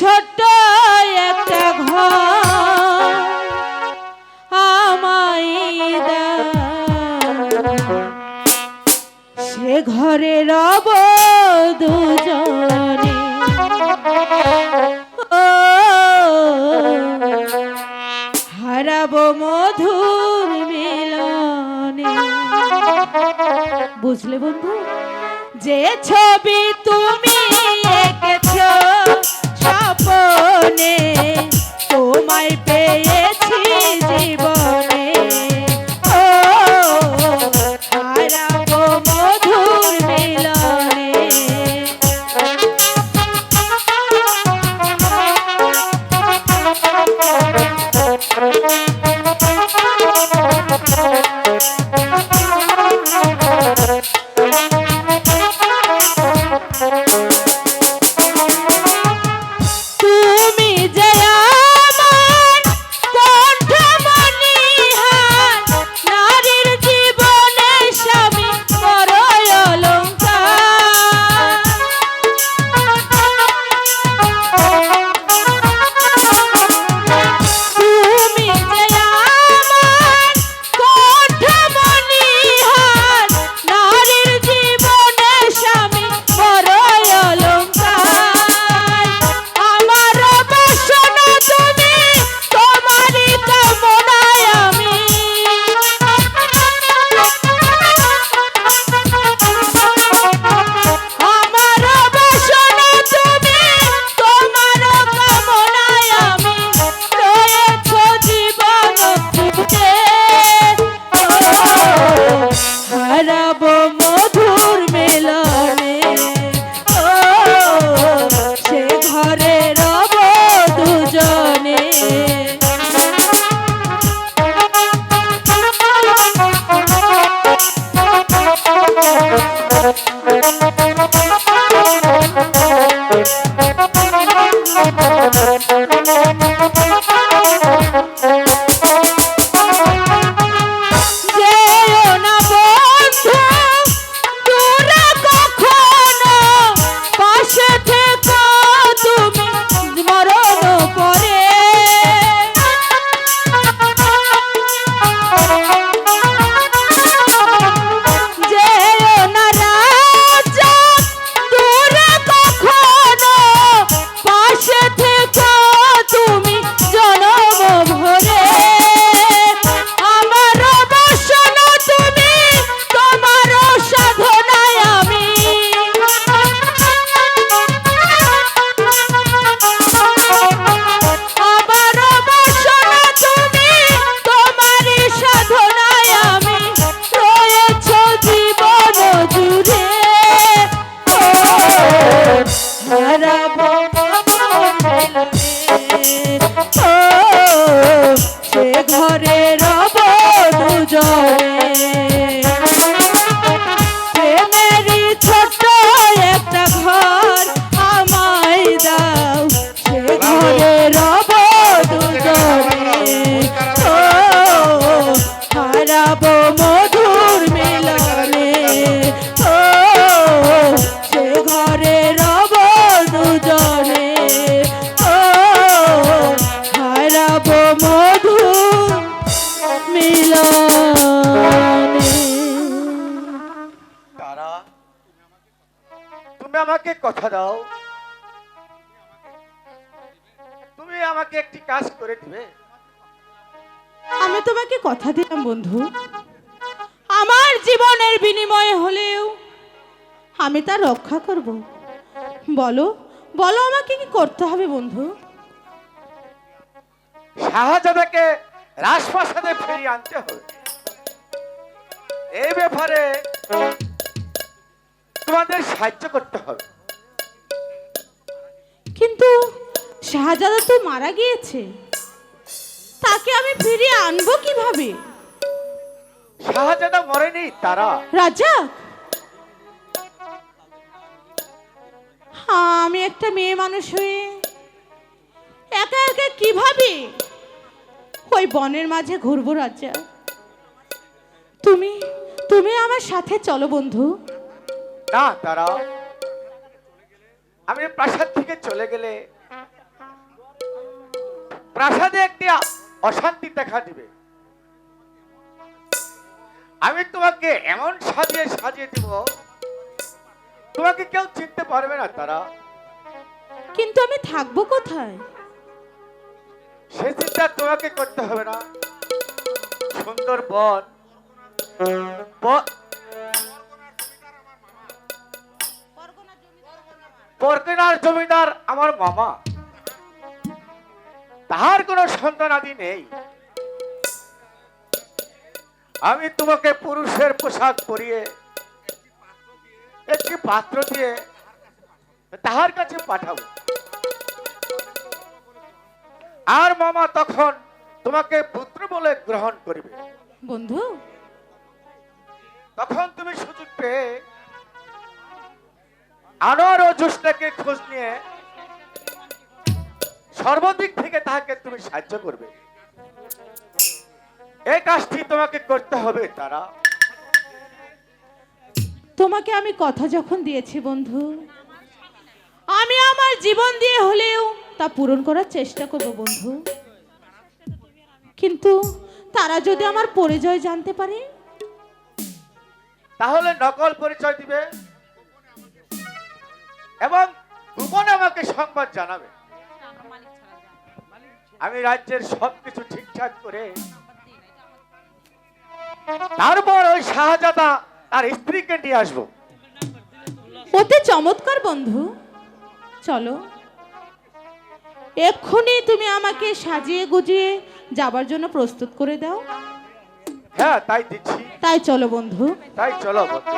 ছোট্ট একটা ঘর আমায়। সে ঘরে রব দুজনে। ও, হারাবো মধুর মিলনে। বুঝলে বন্ধু? যে ছবি আমাকে কথা দাও। তুমি আমাকে একটি কাজ করে দিবে। আমি তোমাকে কথা দিলাম বন্ধু। আমার জীবনের বিনিময়ে হলেও আমি তা রক্ষা করব। বলো বলো আমাকে কি করতে হবে বন্ধু? শাহজাদাকে রাজপ্রাসাদে ফিরিয়ে আনতে হবে। এই ব্যাপারে তোমাদের সাহায্য করতে হবে। কিন্তু শাহজাদা তো মারা গিয়েছে। তাকে আমি ফিরিয়ে আনব কীভাবে? শাহজাদা মরেনি তারা। রাজা? হ্যাঁ, আমি একটা মেয়ে মানুষ হয়ে একা একা কীভাবে? ওই বনের মাঝে ঘুরবো রাজা। তুমি তুমি আমার সাথে চলো বন্ধু। না তারা আমি প্রাসাদ থেকে চলে গেলে প্রাসাদে একটি অশান্তি দেখা দিবে। আমি তোমাকে এমন সাজিয়ে সাজিয়ে দিব তোমাকে কেউ চিনতে পারবে না তারা কিন্তু আমি থাকব কোথায়? সে চিন্তা তোমাকে করতে হবে না। সুন্দর বন ব- জমিদার আমার মামা। তাহার কোনো সন্তান আদি নেই। আমি তোমাকে পুরুষের পোশাক পরিয়ে একটি পাত্র দিয়ে তাহার কাছে পাঠাবো। আর মামা তখন তোমাকে পুত্র বলে গ্রহণ করিবে। বন্ধু? তখন তুমি সুযোগ পেয়ে আনোয়ার ও জোসনাকে খোঁজ নিয়ে সর্বদিক থেকে তাহাকে তুমি সাহায্য করবে। এই কাজটি তোমাকে করতে হবে তারা। তোমাকে আমি কথা যখন দিয়েছি বন্ধু আমি আমার জীবন দিয়ে হলেও তা পূরণ করার চেষ্টা করব বন্ধু। কিন্তু তারা যদি আমার পরিচয় জানতে পারে? তাহলে নকল পরিচয় দিবে। এবং গোপনে আমাকে সংবাদ জানাবে। আমি রাজ্যের সবকিছু ঠিকঠাক করে তারপর ওই শাহজাদা তার স্ত্রীকে নিয়ে আসব। অতি চমৎকার বন্ধু। চলো। এক্ষুনি তুমি আমাকে সাজিয়ে গুজিয়ে যাবার জন্য প্রস্তুত করে দাও। হ্যাঁ তাই দিচ্ছি। তাই চলো বন্ধু। তাই চলো বন্ধু।